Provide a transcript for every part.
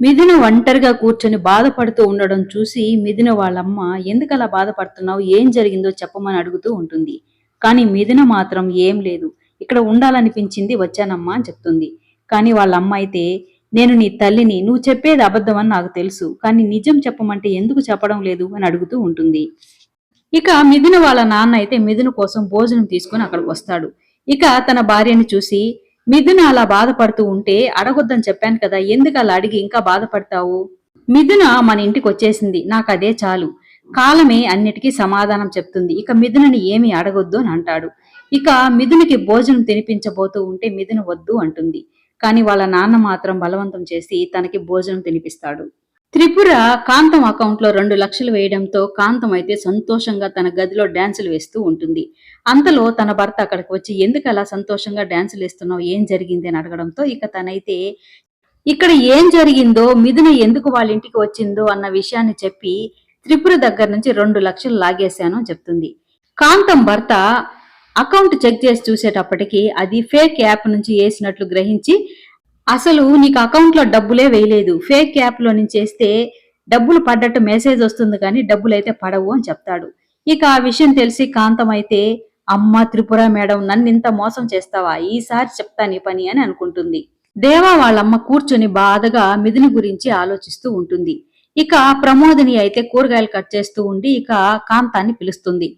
మిథున ఒంటరిగా కూర్చొని బాధపడుతూ ఉండడం చూసి మిథున వాళ్ళమ్మ ఎందుకలా బాధపడుతున్నావు? ఏం జరిగిందో చెప్పమని అడుగుతూ ఉంటుంది. కానీ మిథున మాత్రం ఏం లేదు. ఇక్కడ ఉండాలనిపించింది వచ్చానమ్మా అని చెప్తుంది. కానీ వాళ్ళ అమ్మ అయితే నేను నీ తల్లిని నువ్వు చెప్పేది అబద్ధం అని నాకు తెలుసు. కానీ నిజం చెప్పమంటే ఎందుకు చెప్పడం లేదు అని అడుగుతూ ఉంటుంది. ఇక మిథున వాళ్ళ నాన్న అయితే మిథున కోసం భోజనం తీసుకుని అక్కడికి వస్తాడు. ఇక తన భార్యని చూసి మిథున అలా బాధపడుతూ ఉంటే అడగొద్దని చెప్పాను కదా ఎందుకు అలా అడిగి ఇంకా బాధపడతావు? మిథున మన ఇంటికి వచ్చేసింది నాకు అదే చాలు. కాలమే అన్నిటికీ సమాధానం చెప్తుంది ఇక మిథునని ఏమీ అడగొద్దు అని అంటాడు. ఇక మిథునికి భోజనం తినిపించబోతూ ఉంటే మిథున వద్దు అంటుంది. కానీ వాళ్ళ నాన్న మాత్రం బలవంతం చేసి తనకి భోజనం తినిపిస్తాడు. త్రిపుర కాంతం అకౌంట్లో రెండు లక్షలు వేయడంతో కాంతం అయితే సంతోషంగా తన గదిలో డాన్సులు వేస్తూ ఉంటుంది. అంతలో తన భర్త అక్కడికి వచ్చి ఎందుకు అలా సంతోషంగా డాన్సులు వేస్తున్నావు? ఏం జరిగింది? అని అడగడంతో ఇక తనైతే ఇక్కడ ఏం జరిగిందో మిథున ఎందుకు వాళ్ళ ఇంటికి వచ్చిందో అన్న విషయాన్ని చెప్పి త్రిపుర దగ్గర నుంచి రెండు లక్షలు లాగేశాను అని చెప్తుంది. కాంతం భర్త అకౌంట్ చెక్ చేసి చూసేటప్పటికి అది ఫేక్ యాప్ నుంచి వేసినట్లు గ్రహించి అసలు నీకు అకౌంట్లో డబ్బులే వేయలేదు. ఫేక్ యాప్లో నుంచి చేస్తే డబ్బులు పడ్డట్టు మెసేజ్ వస్తుంది కానీ డబ్బులు అయితే పడవు అని చెప్తాడు. ఇక ఆ విషయం తెలిసి కాంతం అయితే అమ్మ త్రిపుర మేడం నన్ను ఇంత మోసం చేస్తావా? ఈసారి చెప్తా నీ పని అని అనుకుంటుంది. దేవా వాళ్ళమ్మ కూర్చొని బాధగా మిథుని గురించి ఆలోచిస్తూ ఉంటుంది. ఇక ప్రమోదిని అయితే కూరగాయలు కట్ చేస్తూ ఉండి ఇక కాంతాన్ని పిలుస్తుంది.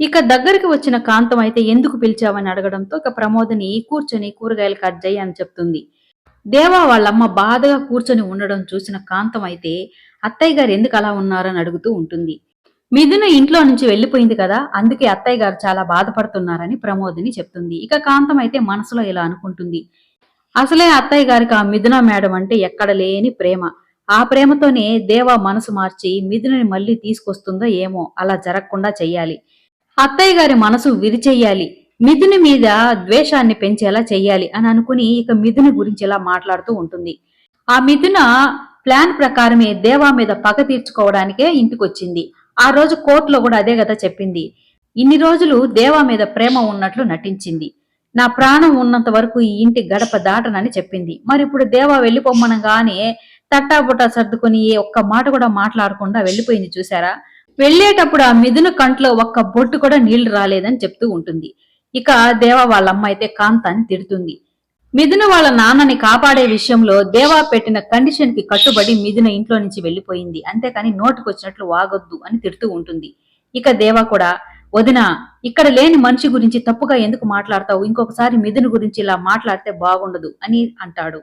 ఇక దగ్గరికి వచ్చిన కాంతం అయితే ఎందుకు పిలిచావని అడగడంతో ఇక ప్రమోదిని కూర్చొని కూరగాయలు కట్ చేయి అని చెప్తుంది. దేవా వాళ్ళమ్మ బాధగా కూర్చొని ఉండడం చూసిన కాంతం అయితే అత్తయ్య గారు ఎందుకు అలా ఉన్నారని అడుగుతూ ఉంటుంది. మిథున ఇంట్లో నుంచి వెళ్ళిపోయింది కదా అందుకే అత్తయ్య గారు చాలా బాధపడుతున్నారని ప్రమోదిని చెప్తుంది. ఇక కాంతం అయితే మనసులో ఇలా అనుకుంటుంది. అసలే అత్తయ్య గారికి ఆ మిథున మేడం అంటే ఎక్కడ లేని ప్రేమ. ఆ ప్రేమతోనే దేవా మనసు మార్చి మిథునని మళ్ళీ తీసుకొస్తుందో ఏమో అలా జరగకుండా చెయ్యాలి. అత్తయ్య గారి మనసు విరిచెయ్యాలి మిథుని మీద ద్వేషాన్ని పెంచేలా చెయ్యాలి అని అనుకుని ఇక మిథుని గురించి ఇలా మాట్లాడుతూ ఉంటుంది. ఆ మిథున ప్లాన్ ప్రకారమే దేవా మీద పగ తీర్చుకోవడానికే ఇంటికొచ్చింది. ఆ రోజు కోర్టులో కూడా అదే కదా చెప్పింది. ఇన్ని రోజులు దేవా మీద ప్రేమ ఉన్నట్లు నటించింది. నా ప్రాణం ఉన్నంత వరకు ఈ ఇంటి గడప దాటనని చెప్పింది. మరి ఇప్పుడు దేవా వెళ్ళిపోమ్మనగానే తట్టాబుట్టా సర్దుకొని ఒక్క మాట కూడా మాట్లాడకుండా వెళ్ళిపోయింది చూసారా వెళ్ళేటప్పుడు ఆ మిథున కంట్లో ఒక్క బొట్టు కూడా నీళ్ళు రాలేదని చెప్తూ ఉంటుంది. ఇక దేవా వాళ్ళ అమ్మ అయితే కాంతాన్ని తిడుతుంది. మిథున వాళ్ళ నాన్నని కాపాడే విషయంలో దేవా పెట్టిన కండిషన్కి కట్టుబడి మిథున ఇంట్లో నుంచి వెళ్ళిపోయింది అంతేకాని నోటుకొచ్చినట్లు వాగొద్దు అని తిడుతూ ఉంటుంది. ఇక దేవా కూడా వదిన ఇక్కడ లేని మనిషి గురించి తప్పుగా ఎందుకు మాట్లాడతావు? ఇంకొకసారి మిథున గురించి ఇలా మాట్లాడితే బాగుండదు అని అంటాడు.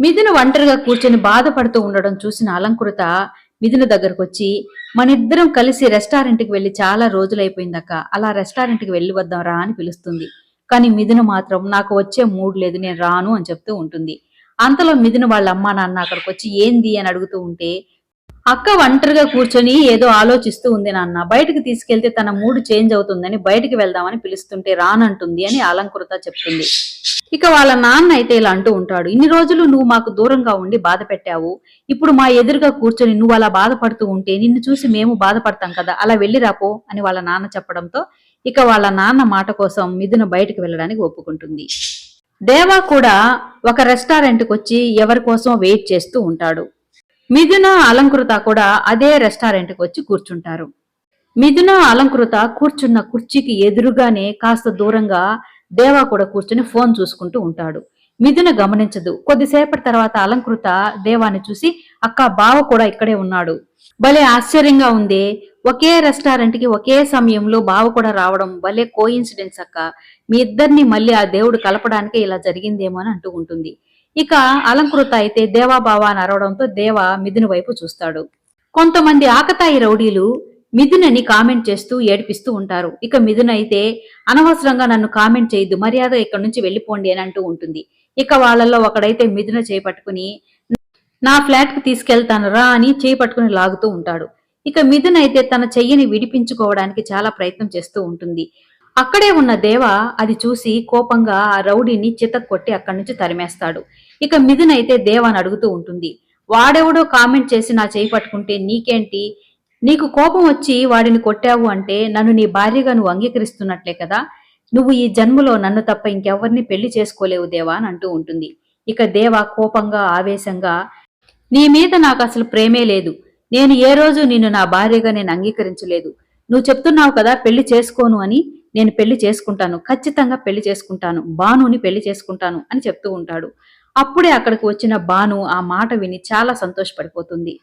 మిథున ఒంటరిగా కూర్చొని బాధపడుతూ ఉండడం చూసిన అలంకృత మిథున దగ్గరకు వచ్చి మనిద్దరం కలిసి రెస్టారెంట్కి వెళ్ళి చాలా రోజులైపోయిందక్క. అలా రెస్టారెంట్కి వెళ్ళి వద్దాం రా అని పిలుస్తుంది. కానీ మిథున మాత్రం నాకు వచ్చే మూడ్ లేదు నేను రాను అని చెప్తూ ఉంటుంది. అంతలో మిథున వాళ్ళ అమ్మా నాన్న అక్కడికి వచ్చి ఏంది? అని అడుగుతూ ఉంటే అక్క ఒంటరిగా కూర్చొని ఏదో ఆలోచిస్తూ ఉంది నాన్న. బయటకు తీసుకెళ్తే తన మూడు చేంజ్ అవుతుందని బయటకు వెళ్దామని పిలుస్తుంటే రానంటుంది అని అలంకృత చెప్తుంది. ఇక వాళ్ళ నాన్న అయితే ఇలా అంటూ ఉంటాడు. ఇన్ని రోజులు నువ్వు మాకు దూరంగా ఉండి బాధ పెట్టావు. ఇప్పుడు మా ఎదురుగా కూర్చొని నువ్వు అలా బాధపడుతూ ఉంటే నిన్ను చూసి మేము బాధపడతాం కదా అలా వెళ్ళి రాపో అని వాళ్ళ నాన్న చెప్పడంతో ఇక వాళ్ళ నాన్న మాట కోసం మిథున బయటకు వెళ్ళడానికి ఒప్పుకుంటుంది. దేవా కూడా ఒక రెస్టారెంట్కి వచ్చి ఎవరి కోసం వెయిట్ చేస్తూ ఉంటాడు. మిథున అలంకృత కూడా అదే రెస్టారెంట్కి వచ్చి కూర్చుంటారు. మిథున అలంకృత కూర్చున్న కుర్చీకి ఎదురుగానే కాస్త దూరంగా దేవా కూడా కూర్చుని ఫోన్ చూసుకుంటూ ఉంటాడు. మిథున గమనించదు. కొద్దిసేపటి తర్వాత అలంకృత దేవాని చూసి అక్క బావ కూడా ఇక్కడే ఉన్నాడు. భలే ఆశ్చర్యంగా ఉంది. ఒకే రెస్టారెంట్కి ఒకే సమయంలో బావ కూడా రావడం భలే కోయిన్సిడెన్స్ అక్క. మీ ఇద్దరిని మళ్ళీ ఆ దేవుడు కలపడానికి ఇలా జరిగిందేమో అని అంటూ ఉంటుంది. ఇక అలంకృత అయితే దేవా అని అరవడంతో దేవ మిథున వైపు చూస్తాడు. కొంతమంది ఆకతాయి రౌడీలు మిథునని కామెంట్ చేస్తూ ఏడిపిస్తూ ఉంటారు. ఇక మిథున అయితే అనవసరంగా నన్ను కామెంట్ చేయొద్దు మర్యాద ఇక్కడ నుంచి వెళ్ళిపోండి అని అంటూ ఉంటుంది. ఇక వాళ్ళల్లో ఒకడైతే మిథున చేపట్టుకుని నా ఫ్లాట్కు తీసుకెళ్తాను రా అని చేయి లాగుతూ ఉంటాడు. ఇక మిథున్ అయితే తన చెయ్యిని విడిపించుకోవడానికి చాలా ప్రయత్నం చేస్తూ ఉంటుంది. అక్కడే ఉన్న దేవ అది చూసి కోపంగా ఆ రౌడీని చితక్కొట్టి అక్కడి నుంచి తరిమేస్తాడు. ఇక మిథున్ అయితే దేవాని అడుగుతూ ఉంటుంది. వాడెవడో కామెంట్ చేసి నా చేయి పట్టుకుంటే నీకేంటి? నీకు కోపం వచ్చి వాడిని కొట్టావు అంటే నన్ను నీ భార్యగా నువ్వు అంగీకరిస్తున్నట్లే కదా? నువ్వు ఈ జన్మలో నన్ను తప్ప ఇంకెవరిని పెళ్ళి చేసుకోలేవు దేవా అని అంటూ ఉంటుంది. ఇక దేవ కోపంగా ఆవేశంగా నీ మీద నాకు అసలు ప్రేమే లేదు. నేను ఏ రోజు నిన్ను నా భార్యగా నేను అంగీకరించలేదు. నువ్వు చెప్తున్నావు కదా పెళ్ళి చేసుకోను అని. నేను పెళ్ళి చేసుకుంటాను ఖచ్చితంగా పెళ్ళి చేసుకుంటాను బానుని పెళ్ళి చేసుకుంటాను అని చెప్తూ ఉంటాడు. అప్పుడే అక్కడికి వచ్చిన బాను ఆ మాట విని చాలా సంతోషపడిపోతుంది.